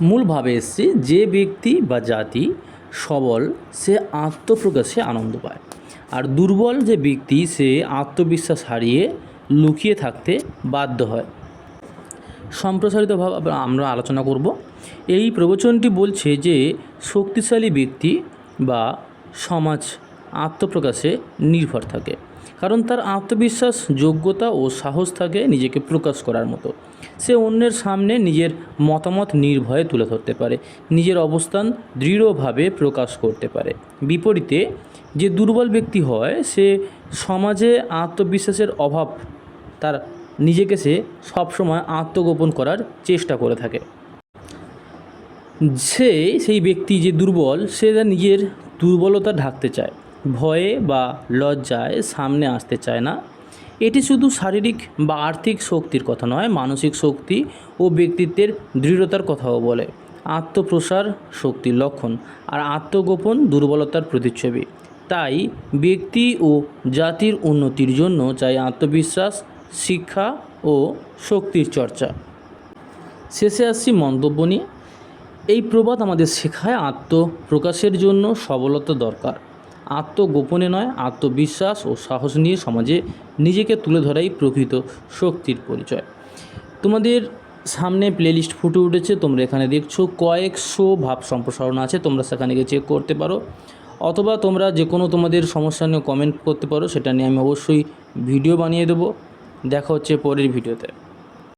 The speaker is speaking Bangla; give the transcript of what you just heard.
মূলভাবে এসছে যে ব্যক্তি বা জাতি সবল, সে আত্মপ্রকাশে আনন্দ পায়। আর দুর্বল যে ব্যক্তি, সে আত্মবিশ্বাস হারিয়ে লুকিয়ে থাকতে বাধ্য হয়। সম্প্রসারিতভাবে আমরা আলোচনা করব। এই প্রবচনটি বলছে যে শক্তিশালী ব্যক্তি বা সমাজ আত্মপ্রকাশে নির্ভর থাকে। কারণ তার আত্মবিশ্বাস, যোগ্যতা ও সাহস থাকে নিজেকে প্রকাশ করার মতো। সে অন্যের সামনে নিজের মতামত নির্ভয়ে তুলে ধরতে পারে। নিজের অবস্থান দৃঢ়ভাবে প্রকাশ করতে পারে। বিপরীতে, যে দুর্বল ব্যক্তি হয়, সে সমাজে আত্মবিশ্বাসের অভাব, তার নিজেকে সে সবসময় আত্মগোপন করার চেষ্টা করে থাকে। সে, সেই ব্যক্তি যে দুর্বল, সে তার নিজের দুর্বলতা ঢাকতে চায়। ভয়ে বা লজ্জায় সামনে আসতে চায় না। এটি শুধু শারীরিক বা আর্থিক শক্তির কথা নয়, মানসিক শক্তি ও ব্যক্তিত্বের দৃঢ়তার কথাও বলে। আত্মপ্রসার শক্তির লক্ষণ আর আত্মগোপন দুর্বলতার প্রতিচ্ছবি। তাই ব্যক্তি ও জাতির উন্নতির জন্য চাই আত্মবিশ্বাস, শিক্ষা ও শক্তির চর্চা। শেষে আসছি মন্তব্য নিয়ে। এই প্রবাদ আমাদের শেখায় আত্মপ্রকাশের জন্য সবলতা দরকার। আত্মগোপনে নয়, আত্মবিশ্বাস ও সাহস নিয়ে সমাজে নিজেকে তুলে ধরাই প্রকৃত শক্তির পরিচয়। তোমাদের সামনে প্লেলিস্ট ফুটে উঠেছে, তোমরা এখানে দেখছ, কয়েকশো ভাব সম্প্রসারণ আছে, তোমরা সেখানে গিয়ে চেক করতে পারো। অথবা তোমরা যে কোনো তোমাদের সমস্যা নিয়ে কমেন্ট করতে পারো, সেটা নিয়ে আমি অবশ্যই ভিডিও বানিয়ে দেবো। দেখা হচ্ছে পরের ভিডিওতে